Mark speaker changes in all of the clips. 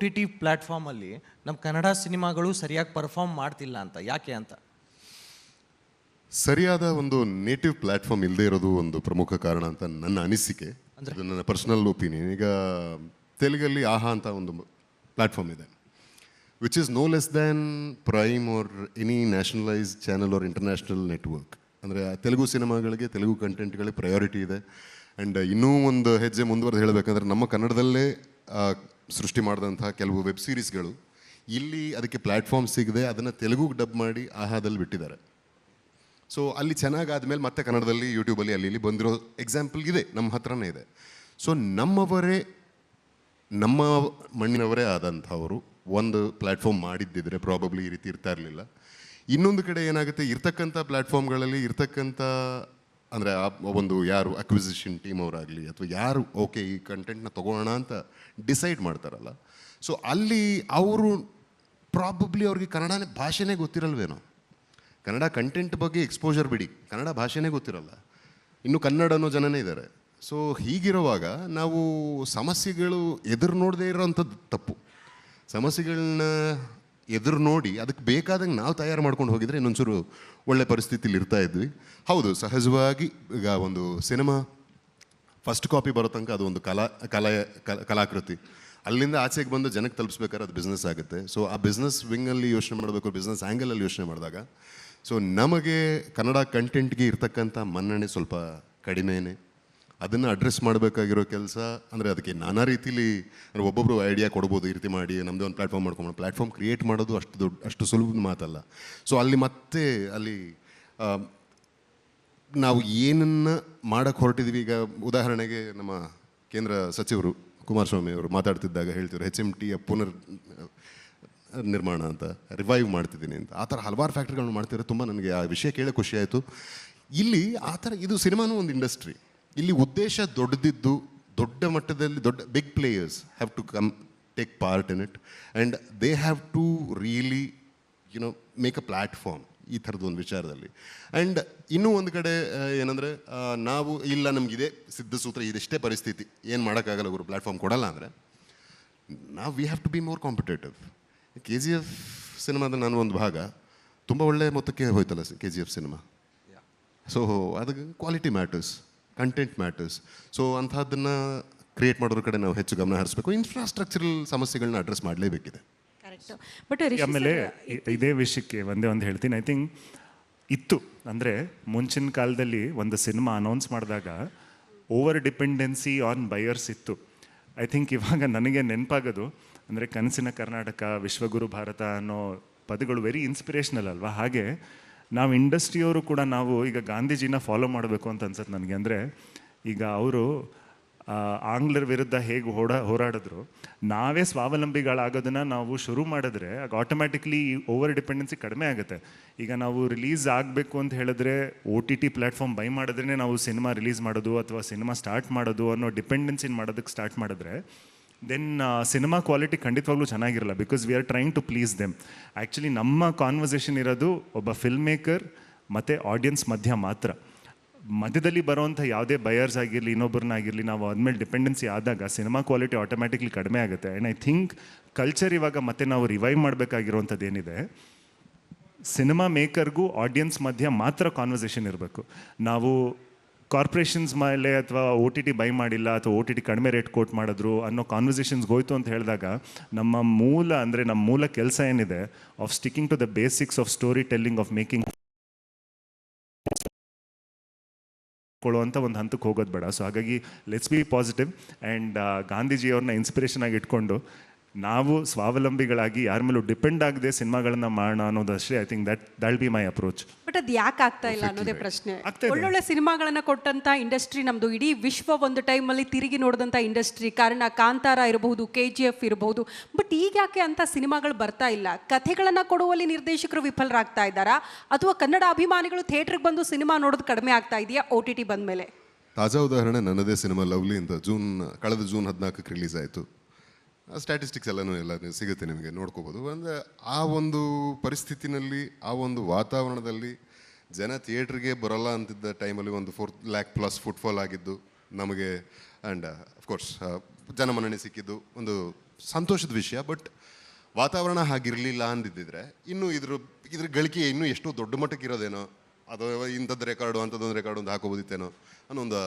Speaker 1: T T ಪ್ಲ್ಯಾಟ್ಫಾರ್ಮಲ್ಲಿ ನಮ್ಮ ಕನ್ನಡ ಸಿನಿಮಾಗಳು ಸರಿಯಾಗಿ ಪರ್ಫಾರ್ಮ್ ಮಾಡ್ತಿಲ್ಲ ಅಂತ. ಯಾಕೆ ಅಂತ?
Speaker 2: ಸರಿಯಾದ ಒಂದು ನೇಟಿವ್ ಪ್ಲ್ಯಾಟ್ಫಾರ್ಮ್ ಇಲ್ಲದೆ ಇರೋದು ಒಂದು ಪ್ರಮುಖ ಕಾರಣ ಅಂತ ನನ್ನ ಅನಿಸಿಕೆ. ಅಂದರೆ? ನನ್ನ ಪರ್ಸ್ನಲ್ ಒಪಿನಿಯನ್ ಈಗ ತೆಲುಗಲ್ಲಿ ಆಹಾ ಅಂತ ಒಂದು ಪ್ಲ್ಯಾಟ್ಫಾರ್ಮ್ ಇದೆ. Which is no less than prime or any nationalise channel or international network ಅಂದರೆ ತೆಲುಗು ಸಿನಿಮಾಗಳಿಗೆ ತೆಲುಗು ಕಂಟೆಂಟ್ಗಳಿಗೆ ಪ್ರಯಾರಿಟಿ ಇದೆ. ಆ್ಯಂಡ್ ಇನ್ನೂ ಒಂದು ಹೆಜ್ಜೆ ಮುಂದುವರೆದು ಹೇಳಬೇಕಂದ್ರೆ ನಮ್ಮ ಕನ್ನಡದಲ್ಲೇ ಸೃಷ್ಟಿ ಮಾಡಿದಂಥ ಕೆಲವು ವೆಬ್ ಸೀರೀಸ್ಗಳು, ಇಲ್ಲಿ ಅದಕ್ಕೆ ಪ್ಲ್ಯಾಟ್ಫಾರ್ಮ್ ಸಿಗದೆ ಅದನ್ನು ತೆಲುಗುಗೆ ಡಬ್ ಮಾಡಿ ಆಹಾದಲ್ಲಿ ಬಿಟ್ಟಿದ್ದಾರೆ. ಸೊ ಅಲ್ಲಿ ಚೆನ್ನಾಗಿ ಆದಮೇಲೆ ಮತ್ತೆ ಕನ್ನಡದಲ್ಲಿ ಯೂಟ್ಯೂಬಲ್ಲಿ ಅಲ್ಲಿ ಇಲ್ಲಿ ಬಂದಿರೋ ಎಕ್ಸಾಂಪಲ್ ಇದೆ, ನಮ್ಮ ಹತ್ರನೇ ಇದೆ. ಸೊ ನಮ್ಮವರೇ, ನಮ್ಮ ಮಣ್ಣಿನವರೇ ಆದಂಥವರು ಒಂದು ಪ್ಲ್ಯಾಟ್ಫಾರ್ಮ್ ಮಾಡಿದ್ದಿದ್ರೆ ಪ್ರಾಬಬ್ಲಿ ಈ ರೀತಿ ಇರ್ತಾ ಇರಲಿಲ್ಲ. ಇನ್ನೊಂದು ಕಡೆ ಏನಾಗುತ್ತೆ, ಇರ್ತಕ್ಕಂಥ ಪ್ಲ್ಯಾಟ್ಫಾರ್ಮ್ಗಳಲ್ಲಿ ಇರ್ತಕ್ಕಂಥ ಅಂದರೆ ಆ ಒಂದು ಯಾರು ಅಕ್ವಿಸಿಷನ್ ಟೀಮ್ ಅವರಾಗಲಿ ಅಥವಾ ಯಾರು ಓಕೆ ಈ ಕಂಟೆಂಟ್ನ ತೊಗೊಳ್ಳೋಣ ಅಂತ ಡಿಸೈಡ್ ಮಾಡ್ತಾರಲ್ಲ. ಸೊ ಅಲ್ಲಿ ಅವರು ಪ್ರಾಬಬ್ಲಿ ಅವ್ರಿಗೆ ಕನ್ನಡನೇ ಭಾಷೆನೇ ಗೊತ್ತಿರಲ್ವೇನೋ. ಕನ್ನಡ ಕಂಟೆಂಟ್ ಬಗ್ಗೆ ಎಕ್ಸ್ಪೋಜರ್ ಬಿಡಿ. ಕನ್ನಡ ಭಾಷೆನೇ ಗೊತ್ತಿರಲ್ಲ. ಇನ್ನು ಕನ್ನಡ ಅನ್ನೋ ಜನನೇ ಇದ್ದಾರೆ ಸೊ ಹೀಗಿರುವಾಗ ನಾವು ಸಮಸ್ಯೆಗಳು ಎದುರು ನೋಡದೇ ಇರೋವಂಥದ್ದು ತಪ್ಪು. ಸಮಸ್ಯೆಗಳನ್ನ ಎದುರು ನೋಡಿ ಅದಕ್ಕೆ ಬೇಕಾದಂಗೆ ನಾವು ತಯಾರು ಮಾಡ್ಕೊಂಡು ಹೋಗಿದರೆ ಇನ್ನೊಂಚೂರು ಒಳ್ಳೆ ಪರಿಸ್ಥಿತಿಲಿ ಇರ್ತಾ ಇದ್ವಿ. ಹೌದು, ಸಹಜವಾಗಿ ಈಗ ಒಂದು ಸಿನಿಮಾ ಫಸ್ಟ್ ಕಾಪಿ ಬರೋ ತನಕ ಅದು ಒಂದು ಕಲಾ ಕಲಾ ಕಲಾಕೃತಿ. ಅಲ್ಲಿಂದ ಆಚೆಗೆ ಬಂದು ಜನಕ್ಕೆ ತಲುಪಿಸ್ಬೇಕಾದ್ರೆ ಅದು ಬಿಸ್ನೆಸ್ ಆಗುತ್ತೆ. ಸೊ ಆ ಬಿಸ್ನೆಸ್ ವಿಂಗಲ್ಲಿ ಯೋಚನೆ ಮಾಡಬೇಕು ಬಿಸ್ನೆಸ್ ಆ್ಯಂಗಲಲ್ಲಿ ಯೋಚನೆ ಮಾಡಿದಾಗ ಸೊ ನಮಗೆ ಕನ್ನಡ ಕಂಟೆಂಟ್ಗೆ ಇರ್ತಕ್ಕಂಥ ಮನ್ನಣೆ ಸ್ವಲ್ಪ ಕಡಿಮೆನೇ. ಅದನ್ನು ಅಡ್ರೆಸ್ ಮಾಡಬೇಕಾಗಿರೋ ಕೆಲಸ, ಅಂದರೆ ಅದಕ್ಕೆ ನಾನಾ ರೀತಿಲಿ ಅಂದರೆ ಒಬ್ಬೊಬ್ಬರು ಐಡಿಯಾ ಕೊಡ್ಬೋದು, ಈ ರೀತಿ ಮಾಡಿ ನಮ್ಮದೇ ಒಂದು ಪ್ಲಾಟ್ಫಾರ್ಮ್ ಮಾಡ್ಕೊಂಡು ಪ್ಲ್ಯಾಟ್ಫಾರ್ಮ್ ಕ್ರಿಯೇಟ್ ಮಾಡೋದು ಅಷ್ಟು ದೊಡ್ಡ, ಅಷ್ಟು ಸುಲಭದ ಮಾತಲ್ಲ. ಸೊ ಅಲ್ಲಿ ಮತ್ತೆ ಅಲ್ಲಿ ನಾವು ಏನನ್ನು ಮಾಡೋಕ್ಕೆ ಹೊರಟಿದ್ವಿ, ಈಗ ಉದಾಹರಣೆಗೆ ನಮ್ಮ ಕೇಂದ್ರ ಸಚಿವರು ಕುಮಾರಸ್ವಾಮಿ ಅವರು ಮಾತಾಡ್ತಿದ್ದಾಗ ಹೇಳ್ತಿದ್ರು ಎಚ್ ಎಂ ಟಿಯ ಪುನರ್ ನಿರ್ಮಾಣ ಅಂತ ರಿವೈವ್ ಮಾಡ್ತಿದ್ದೀನಿ ಅಂತ. ಆ ಥರ ಹಲವಾರು ಫ್ಯಾಕ್ಟ್ರಿಗಳನ್ನು ಮಾಡ್ತಿದ್ರೆ ತುಂಬ ನನಗೆ ಆ ವಿಷಯ ಕೇಳಿ ಖುಷಿಯಾಯಿತು ಇಲ್ಲಿ ಆ ಥರ, ಇದು ಸಿನಿಮಾನೂ ಒಂದು ಇಂಡಸ್ಟ್ರಿ ಇಲ್ಲಿ ಉದ್ದೇಶ ದೊಡ್ಡದಿದ್ದು ದೊಡ್ಡ ಮಟ್ಟದಲ್ಲಿ ದೊಡ್ಡ big players have to come take part in it and they have to really you know make a platform ಈ ಥರದ್ದು ಒಂದು ವಿಚಾರದಲ್ಲಿ. ಆ್ಯಂಡ್ ಇನ್ನೂ ಒಂದು ಕಡೆ ಏನಂದರೆ ನಾವು ಇಲ್ಲ ನಮಗಿದೆ ಸಿದ್ಧ ಸೂತ್ರ ಇದಿಷ್ಟೇ ಪರಿಸ್ಥಿತಿ ಏನು ಮಾಡೋಕ್ಕಾಗಲ್ಲ ಅವರು ಪ್ಲ್ಯಾಟ್ಫಾರ್ಮ್ ಕೊಡಲ್ಲ ಅಂದರೆ ನಾವು we have to be more competitive K G F ಸಿನಿಮಾದ ನಾನು ಒಂದು ಭಾಗ ತುಂಬ ಒಳ್ಳೆಯ ಮೊತ್ತಕ್ಕೆ ಹೋಯ್ತಲ್ಲ K G F cinema so ಅದಕ್ಕೆ quality matters content matters so ಅಂಥದ್ದನ್ನು ಕ್ರಿಯೇಟ್ ಮಾಡೋದ್ರ ಕಡೆ ನಾವು ಹೆಚ್ಚು ಗಮನ ಹರಿಸಬೇಕು. ಇನ್ಫ್ರಾಸ್ಟ್ರಕ್ಚರಲ್ ಸಮಸ್ಯೆಗಳನ್ನ ಅಡ್ರೆಸ್ ಮಾಡಲೇಬೇಕಿದೆ.
Speaker 3: ಕರೆಕ್ಟ್ ಬಟ್
Speaker 4: ಆಮೇಲೆ ಇದೇ ವಿಷಯಕ್ಕೆ ಒಂದೇ ಒಂದು ಹೇಳ್ತೀನಿ. ಐ ಥಿಂಕ್ ಇತ್ತು. ಅಂದರೆ ಮುಂಚಿನ ಕಾಲದಲ್ಲಿ ಒಂದು ಸಿನಿಮಾ ಅನೌನ್ಸ್ ಮಾಡಿದಾಗ ಓವರ್ ಡಿಪೆಂಡೆನ್ಸಿ ಆನ್ ಬಯರ್ಸ್ ಇತ್ತು. ಐ ಥಿಂಕ್ ಇವಾಗ ನನಗೆ ನೆನಪಾಗೋದು ಅಂದರೆ ಕನಸಿನ ಕರ್ನಾಟಕ ವಿಶ್ವಗುರು ಭಾರತ ಅನ್ನೋ ಪದಗಳು ವೆರಿ ಇನ್ಸ್ಪಿರೇಷನಲ್ ಅಲ್ವಾ? ಹಾಗೆ ನಾವು ಇಂಡಸ್ಟ್ರಿಯವರು ಕೂಡ ನಾವು ಈಗ ಗಾಂಧೀಜಿನ ಫಾಲೋ ಮಾಡಬೇಕು ಅಂತ ಅನ್ಸುತ್ತೆ ನನಗೆ. ಅಂದರೆ ಈಗ ಅವರು ಆಂಗ್ಲರ ವಿರುದ್ಧ ಹೇಗೆ ಹೋಡ, ಹೋರಾಡಿದ್ರು, ನಾವೇ ಸ್ವಾವಲಂಬಿಗಳಾಗೋದನ್ನು ನಾವು ಶುರು ಮಾಡಿದ್ರೆ ಆಗ ಆಟೋಮ್ಯಾಟಿಕ್ಲಿ ಓವರ್ ಡಿಪೆಂಡೆನ್ಸಿ ಕಡಿಮೆ ಆಗುತ್ತೆ. ಈಗ ನಾವು ರಿಲೀಸ್ ಆಗಬೇಕು ಅಂತ ಹೇಳಿದ್ರೆ O T T platform buy ಮಾಡಿದ್ರೆ ನಾವು ಸಿನಿಮಾ ರಿಲೀಸ್ ಮಾಡೋದು ಅಥವಾ ಸಿನಿಮಾ ಸ್ಟಾರ್ಟ್ ಮಾಡೋದು ಅನ್ನೋ ಡಿಪೆಂಡೆನ್ಸಿನ ಮಾಡೋದಕ್ಕೆ ಸ್ಟಾರ್ಟ್ ಮಾಡಿದ್ರೆ ದೆನ್ ಸಿನಿಮಾ ಕ್ವಾಲಿಟಿ ಖಂಡಿತವಾಗ್ಲೂ ಚೆನ್ನಾಗಿರಲ್ಲ because we are trying to please them actually ನಮ್ಮ ಕಾನ್ವರ್ಸೇಷನ್ ಇರೋದು ಒಬ್ಬ ಫಿಲ್ಮ್ ಮೇಕರ್ ಮತ್ತು ಆಡಿಯನ್ಸ್ ಮಧ್ಯ ಮಾತ್ರ. ಮಧ್ಯದಲ್ಲಿ ಬರುವಂಥ ಯಾವುದೇ ಬಯರ್ಸ್ ಆಗಿರಲಿ ಇನ್ನೊಬ್ಬರನ್ನಾಗಿರಲಿ ನಾವು ಅದ್ಮೇಲೆ ಡಿಪೆಂಡೆನ್ಸಿ ಆದಾಗ ಸಿನಿಮಾ ಕ್ವಾಲಿಟಿ ಆಟೋಮ್ಯಾಟಿಕ್ಲಿ ಕಡಿಮೆ ಆಗುತ್ತೆ. ಆ್ಯಂಡ್ ಐ ಥಿಂಕ್ ಕಲ್ಚರ್ ಇವಾಗ ಮತ್ತೆ ನಾವು ರಿವೈವ್ ಮಾಡಬೇಕಾಗಿರುವಂಥದ್ದು ಏನಿದೆ ಸಿನಿಮಾ ಮೇಕರ್ಗೂ ಆಡಿಯನ್ಸ್ ಮಧ್ಯ ಮಾತ್ರ ಕಾನ್ವರ್ಸೇಷನ್ ಇರಬೇಕು. ನಾವು ಕಾರ್ಪೊರೇಷನ್ಸ್ ಮೇಲೆ ಅಥವಾ ಓ ಟಿ ಟಿ ಬೈ ಮಾಡಿಲ್ಲ ಅಥವಾ ಓ ಟಿ ಟಿ ಕಡಿಮೆ ರೇಟ್ ಕೋಟ್ ಮಾಡಿದ್ರು ಅನ್ನೋ ಕಾನ್ವರ್ಸೇಷನ್ಸ್ ಹೋಯ್ತು ಅಂತ ಹೇಳಿದಾಗ ನಮ್ಮ ಮೂಲ ಅಂದರೆ ನಮ್ಮ ಮೂಲ ಕೆಲಸ ಏನಿದೆ of sticking to the basics of story telling of making ಕೊಳ್ಳುವಂಥ ಒಂದು ಹಂತಕ್ಕೆ ಹೋಗೋದು ಬೇಡ. ಸೊ ಹಾಗಾಗಿ ಲೆಟ್ಸ್ ಬಿ ಪಾಸಿಟಿವ್ ಆ್ಯಂಡ್ ಗಾಂಧೀಜಿಯವ್ರನ್ನ ಇನ್ಸ್ಪಿರೇಷನ್ ಆಗಿ ಇಟ್ಕೊಂಡು ನಾವು ಸ್ವಾವಲಂಬಿಗಳಾಗಿ ಯಾರ ಮೇಲೂ ಡಿಪೆಂಡ್ ಆಗದೆ ಸಿನಿಮಾಗಳನ್ನ ಮಾಡೋಣ ಅನ್ನೋದಷ್ಟೇ I think that'll be my approach
Speaker 3: but ಅದು ಯಾಕೆ ಆಗ್ತಾ ಇಲ್ಲ ಅನ್ನೋದೇ ಪ್ರಶ್ನೆ. ಒಳ್ಳೊಳ್ಳೆ ಸಿನಿಮಾಗಳನ್ನ ಕೊಟ್ಟಂತ ಇಂಡಸ್ಟ್ರಿ ನಮ್ದು ಇಡೀ ವಿಶ್ವ ಒಂದು ಟೈಮಲ್ಲಿ ತಿರುಗಿ ನೋಡಿದಂತ ಇಂಡಸ್ಟ್ರಿ ಕಾರಣ ಕಾಂತಾರ ಇರಬಹುದು ಕೆ ಜಿ ಎಫ್ ಇರಬಹುದು. ಬಟ್ ಈಗ ಯಾಕೆ ಅಂತ ಸಿನಿಮಾಗಳು ಬರ್ತಾ ಇಲ್ಲ? ಕಥೆಗಳನ್ನ ಕೊಡುವಲ್ಲಿ ನಿರ್ದೇಶಕರು ವಿಫಲರಾಗ್ತಾ ಇದ್ದಾರಾ? ಅಥವಾ ಕನ್ನಡ ಅಭಿಮಾನಿಗಳು ಥಿಯೇಟ್ರಿಗೆ ಬಂದು ಸಿನಿಮಾ ನೋಡೋದು ಕಡಿಮೆ ಆಗ್ತಾ ಇದೆಯಾ? ಓ ಟಿ ಟಿ ಬಂದ್ಮೇಲೆ.
Speaker 2: ತಾಜಾ ಉದಾಹರಣೆ ನನ್ನದೇ ಸಿನಿಮಾ ಲವ್ಲಿ ಅಂತ ಜೂನ್ ಕಳೆದ ಜೂನ್ ಹದಿನಾಲ್ಕಕ್ಕೆ ರಿಲೀಸ್ ಆಯಿತು. ಸ್ಟ್ಯಾಟಿಸ್ಟಿಕ್ಸ್ ಎಲ್ಲನೂ ಎಲ್ಲ ಸಿಗುತ್ತೆ ನಿಮಗೆ, ನೋಡ್ಕೋಬೋದು. ಅಂದರೆ ಆ ಒಂದು ಪರಿಸ್ಥಿತಿನಲ್ಲಿ, ಆ ಒಂದು ವಾತಾವರಣದಲ್ಲಿ ಜನ ಥಿಯೇಟ್ರಿಗೆ ಬರಲ್ಲ ಅಂತಿದ್ದ ಟೈಮಲ್ಲಿ ಒಂದು ಫೋರ್ ಲ್ಯಾಕ್ ಪ್ಲಸ್ ಫುಟ್ಫಾಲ್ ಆಗಿದ್ದು ನಮಗೆ ಆ್ಯಂಡ್ ಅಫ್ಕೋರ್ಸ್ ಜನಮನ್ನಣೆ ಸಿಕ್ಕಿದ್ದು ಒಂದು ಸಂತೋಷದ ವಿಷಯ. ಬಟ್ ವಾತಾವರಣ ಹಾಗಿರಲಿಲ್ಲ ಅಂದಿದ್ದಿದ್ರೆ, ಇನ್ನೂ ಇದ್ರ ಇದ್ರ ಗಳಿಕೆ ಇನ್ನೂ ಎಷ್ಟೋ ದೊಡ್ಡ ಮಟ್ಟಕ್ಕೆ ಇರೋದೇನೋ ಅದು ಇಂಥದ್ದು ರೆಕಾರ್ಡು ಅಂಥದ್ದೊಂದು ರೆಕಾರ್ಡು ಒಂದು ಹಾಕೋಬೋದಿತ್ತೇನೋ ಅನ್ನೋ ಒಂದು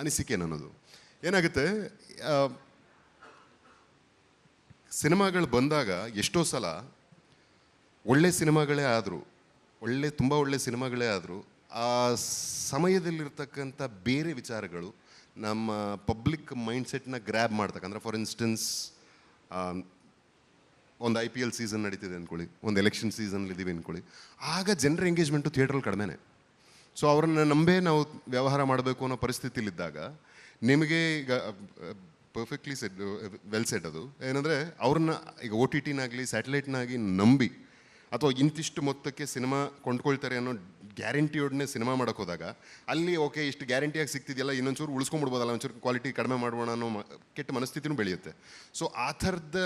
Speaker 2: ಅನಿಸಿಕೆ ನನ್ನದು. ಏನಾಗುತ್ತೆ ಸಿನಿಮಾಗಳು ಬಂದಾಗ ಎಷ್ಟೋ ಸಲ ಒಳ್ಳೆ ಸಿನಿಮಾಗಳೇ ಆದರೂ, ಒಳ್ಳೆ, ತುಂಬ ಒಳ್ಳೆ ಸಿನಿಮಾಗಳೇ ಆದರೂ, ಆ ಸಮಯದಲ್ಲಿರ್ತಕ್ಕಂಥ ಬೇರೆ ವಿಚಾರಗಳು ನಮ್ಮ ಪಬ್ಲಿಕ್ ಮೈಂಡ್ಸೆಟ್ನ ಗ್ರ್ಯಾಬ್ ಮಾಡ್ತಕ್ಕಂದ್ರೆ ಫಾರ್ ಇನ್ಸ್ಟೆನ್ಸ್ ಒಂದು ಐ ಪಿ ಎಲ್ ಸೀಸನ್ ನಡೀತಿದೆ ಅಂದ್ಕೊಳ್ಳಿ ಒಂದು ಎಲೆಕ್ಷನ್ ಸೀಸನ್ಲಿ ಇದ್ದೀವಿ ಅಂದ್ಕೊಳ್ಳಿ ಆಗ ಜನರ ಎಂಗೇಜ್ಮೆಂಟು ಥಿಯೇಟ್ರಲ್ಲಿ ಕಡಿಮೆನೇ. ಸೊ ಅವ್ರನ್ನ ನಂಬೇ ನಾವು ವ್ಯವಹಾರ ಮಾಡಬೇಕು ಅನ್ನೋ ಪರಿಸ್ಥಿತಿಲಿದ್ದಾಗ ನಿಮಗೆ ಈಗ ಪರ್ಫೆಕ್ಟ್ಲಿ ಸೆಟ್ ವೆಲ್ ಸೆಟ್ ಅದು. ಏನಂದರೆ ಅವ್ರನ್ನ, ಈಗ ಓ ಟಿ ಟಿನಾಗಲಿ ಸ್ಯಾಟಲೈಟ್ನಾಗಿ ನಂಬಿ, ಅಥವಾ ಇಂತಿಷ್ಟು ಮೊತ್ತಕ್ಕೆ ಸಿನಿಮಾ ಕೊಂಡ್ಕೊಳ್ತಾರೆ ಅನ್ನೋ ಗ್ಯಾರಂಟಿಯೊಡನೆ ಸಿನಿಮಾ ಮಾಡೋಕೆ ಹೋದಾಗ, ಅಲ್ಲಿ ಓಕೆ, ಇಷ್ಟು ಗ್ಯಾರಂಟಿಯಾಗಿ ಸಿಗ್ತಿದೆಯಲ್ಲ, ಇನ್ನೊಂಚೂರು ಉಳಿಸ್ಕೊಂಡ್ಬಿಡ್ಬೋದಲ್ಲ, ಒಂಚೂರು ಕ್ವಾಲಿಟಿ ಕಡಿಮೆ ಮಾಡೋಣ ಅನ್ನೋ ಕೆಟ್ಟ ಮನಸ್ಥಿತಿನೂ ಬೆಳೆಯುತ್ತೆ. ಸೊ ಆ ಥರದ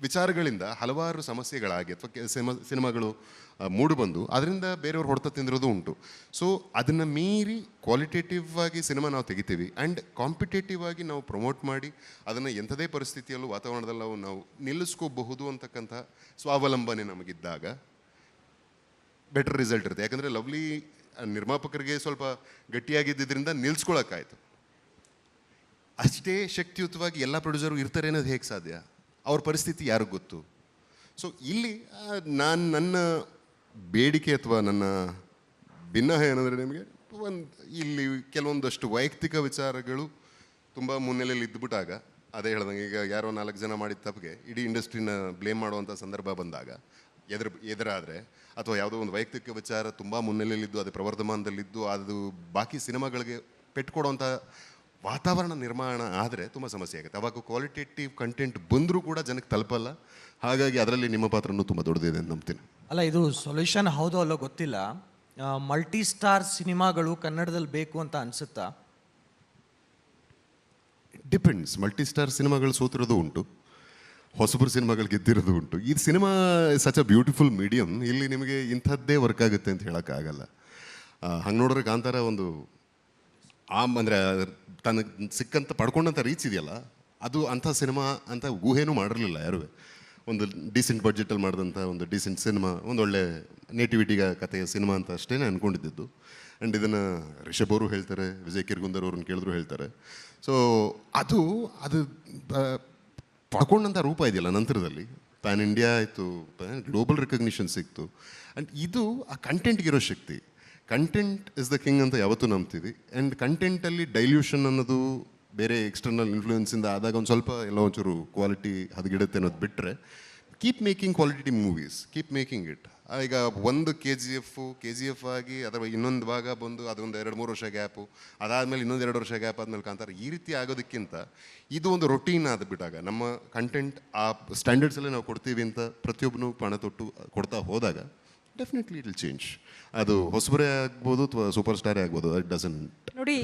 Speaker 2: ವಿಚಾರಗಳಿಂದ ಹಲವಾರು ಸಮಸ್ಯೆಗಳಾಗಿ ಅಥವಾ ಸಿನಿಮಾ, ಸಿನಿಮಾಗಳು ಮೂಡಿಬಂದು ಅದರಿಂದ ಬೇರೆಯವ್ರು ಹೊಡೆತ ತಿಂದಿರೋದು ಉಂಟು. ಸೊ ಅದನ್ನು ಮೀರಿ ಕ್ವಾಲಿಟೇಟಿವ್ ಆಗಿ ಸಿನಿಮಾ ನಾವು ತೆಗಿತೀವಿ ಆ್ಯಂಡ್ ಕಾಂಪಿಟೇಟಿವ್ ಆಗಿ ನಾವು ಪ್ರಮೋಟ್ ಮಾಡಿ ಅದನ್ನು ಎಂಥದೇ ಪರಿಸ್ಥಿತಿಯಲ್ಲೂ ವಾತಾವರಣದಲ್ಲಿ ನಾವು ನಾವು ನಿಲ್ಲಿಸ್ಕೋಬಹುದು ಅಂತಕ್ಕಂಥ ಸ್ವಾವಲಂಬನೆ ನಮಗಿದ್ದಾಗ ಬೆಟರ್ ರಿಸಲ್ಟ್ ಇರುತ್ತೆ. ಯಾಕಂದರೆ ಲವ್ಲಿ ನಿರ್ಮಾಪಕರಿಗೆ ಸ್ವಲ್ಪ ಗಟ್ಟಿಯಾಗಿದ್ದರಿಂದ ನಿಲ್ಸ್ಕೊಳಕ್ಕಾಯ್ತು. ಅಷ್ಟೇ ಶಕ್ತಿಯುತವಾಗಿ ಎಲ್ಲ ಪ್ರೊಡ್ಯೂಸರು ಇರ್ತಾರೆ ಅನ್ನೋದು ಹೇಗೆ ಸಾಧ್ಯ? ಅವ್ರ ಪರಿಸ್ಥಿತಿ ಯಾರಿಗೂ ಗೊತ್ತು? ಸೊ ಇಲ್ಲಿ ನಾನು ನನ್ನ ಬೇಡಿಕೆ ಅಥವಾ ನನ್ನ ಭಿನ್ನ ಏನಂದರೆ ನಿಮಗೆ ಒಂದು, ಇಲ್ಲಿ ಕೆಲವೊಂದಷ್ಟು ವೈಯಕ್ತಿಕ ವಿಚಾರಗಳು ತುಂಬ ಮುನ್ನೆಲೆಯಲ್ಲಿ ಇದ್ದುಬಿಟ್ಟಾಗ ಅದೇ ಹೇಳ್ದಂಗೆ ಈಗ ಯಾರೋ ನಾಲ್ಕು ಜನ ಮಾಡಿದ ತಪ್ಪಿಗೆ ಇಡೀ ಇಂಡಸ್ಟ್ರಿನ ಬ್ಲೇಮ್ ಮಾಡುವಂಥ ಸಂದರ್ಭ ಬಂದಾಗ, ಎದುರು, ಎದುರಾದರೆ, ಅಥವಾ ಯಾವುದೋ ಒಂದು ವೈಯಕ್ತಿಕ ವಿಚಾರ ತುಂಬ ಮುನ್ನೆಲೆಯಲ್ಲಿದ್ದು, ಅದು ಪ್ರವರ್ಧಮಾನದಲ್ಲಿದ್ದು, ಅದು ಬಾಕಿ ಸಿನಿಮಾಗಳಿಗೆ ಪೆಟ್ಟು ಕೊಡುವಂಥ ವಾತಾವರಣ ನಿರ್ಮಾಣ ಆದರೆ ತುಂಬ ಸಮಸ್ಯೆ ಆಗುತ್ತೆ. ಅವಾಗ ಕ್ವಾಲಿಟೇಟಿವ್ ಕಂಟೆಂಟ್ ಬಂದರೂ ಕೂಡ ಜನಕ್ಕೆ ತಲುಪಲ್ಲ. ಹಾಗಾಗಿ ಅದರಲ್ಲಿ ನಿಮ್ಮ ಪಾತ್ರನೂ ತುಂಬ ದೊಡ್ಡದಿದೆ ಅಂತ ನಂಬ್ತೀನಿ.
Speaker 1: ಅಲ್ಲ ಇದು ಸೊಲ್ಯೂಷನ್ ಹೌದೋ ಅಲ್ಲೋ ಗೊತ್ತಿಲ್ಲ. ಮಲ್ಟಿ ಸ್ಟಾರ್ ಸಿನಿಮಾಗಳು ಕನ್ನಡದಲ್ಲಿ ಬೇಕು ಅಂತ ಅನಿಸುತ್ತಾ?
Speaker 2: ಡಿಪೆಂಡ್ಸ್ ಮಲ್ಟಿ ಸ್ಟಾರ್ ಸಿನಿಮಾಗಳು ಸೋತಿರೋದು ಉಂಟು. ಹೊಸಬರು ಸಿನಿಮಾಗಳು ಗೆದ್ದಿರೋದು ಉಂಟು. ಈ cinema such a beautiful medium ಇಲ್ಲಿ ನಿಮಗೆ ಇಂಥದ್ದೇ ವರ್ಕ್ ಆಗುತ್ತೆ ಅಂತ ಹೇಳೋಕ್ಕಾಗಲ್ಲ. ಹಂಗೆ ನೋಡಿದ್ರೆ ಕಾಂತಾರ ಒಂದು ಆ ಅಂದರೆ ತನಗೆ ಸಿಕ್ಕಂತ ಪಡ್ಕೊಂಡಂಥ ರೀಚ್ ಇದೆಯಲ್ಲ, ಅದು ಅಂಥ ಸಿನಿಮಾ ಅಂತ ಊಹೆನೂ ಮಾಡಿರಲಿಲ್ಲ ಯಾರು ಒಂದು ಡೀಸೆಂಟ್ ಬಜೆಟಲ್ಲಿ ಮಾಡಿದಂಥ ಒಂದು ಡೀಸೆಂಟ್ ಸಿನಿಮಾ, ಒಂದು ಒಳ್ಳೆ ನೇಟಿವಿಟಿಗ ಕಥೆಯ ಸಿನಿಮಾ ಅಂತ ಅಷ್ಟೇ ಅಂದ್ಕೊಂಡಿದ್ದು ಆ್ಯಂಡ್ ಇದನ್ನು ರಿಷಬ್ ಅವರು ಹೇಳ್ತಾರೆ, ವಿಜಯ್ ಕಿರ್ಗುಂದರ್ ಅವ್ರನ್ನ ಕೇಳಿದ್ರು ಹೇಳ್ತಾರೆ. ಸೊ ಅದು ಅದು ಪಡ್ಕೊಂಡಂಥ ರೂಪ ಇದೆಯಲ್ಲ ನಂತರದಲ್ಲಿ. ಪ್ಯಾನ್ ಇಂಡಿಯಾ ಆಯಿತು ಪ್ಯಾನ್ ಗ್ಲೋಬಲ್ ರೆಕಗ್ನಿಷನ್ ಸಿಕ್ತು. ಆ್ಯಂಡ್ ಇದು ಆ ಕಂಟೆಂಟ್ಗಿರೋ ಶಕ್ತಿ. ಕಂಟೆಂಟ್ ಇಸ್ ದ ಕಿಂಗ್ ಅಂತ ಯಾವತ್ತೂ ನಂಬ್ತೀವಿ. ಆ್ಯಂಡ್ ಕಂಟೆಂಟಲ್ಲಿ ಡೈಲ್ಯೂಷನ್ ಅನ್ನೋದು ಬೇರೆ ಎಕ್ಸ್ಟರ್ನಲ್ ಇನ್ಫ್ಲೂಯೆನ್ಸಿಂದ ಆದಾಗ ಒಂದು ಸ್ವಲ್ಪ ಎಲ್ಲ ಒಂಚೂರು ಕ್ವಾಲಿಟಿ ಹದಗಿಡುತ್ತೆ ಅನ್ನೋದು ಬಿಟ್ಟರೆ keep making quality movies keep making it ಈಗ ಒಂದು K G F K G F ಆಗಿ ಅಥವಾ ಇನ್ನೊಂದು ಭಾಗ ಬಂದು ಅದೊಂದು ಎರಡು ಮೂರು ವರ್ಷ ಗ್ಯಾಪು ಅದಾದಮೇಲೆ ಇನ್ನೊಂದು ಎರಡು ವರ್ಷ ಗ್ಯಾಪ್ ಆದಮೇಲೆ ಕಾಂತಾರೆ, ಈ ರೀತಿ ಆಗೋದಕ್ಕಿಂತ ಇದು ಒಂದು ರೊಟೀನ್ ಆದ್ಬಿಟ್ಟಾಗ ನಮ್ಮ ಕಂಟೆಂಟ್ ಆ ಸ್ಟ್ಯಾಂಡರ್ಡ್ಸಲ್ಲೇ ನಾವು ಕೊಡ್ತೀವಿ ಅಂತ ಪ್ರತಿಯೊಬ್ಬನು ಪಣ ತೊಟ್ಟು ಕೊಡ್ತಾ ಹೋದಾಗ ಡೆಫಿನೆಟ್ಲಿ ಇಟ್ ಚೇಂಜ್ ಅದು ಹೊಸಬರೇ ಆಗ್ಬೋದು ಅಥವಾ ಸೂಪರ್ ಸ್ಟಾರೇ ಆಗ್ಬೋದು ಇಟ್ ಡಸನ್
Speaker 3: ನೋಡಿ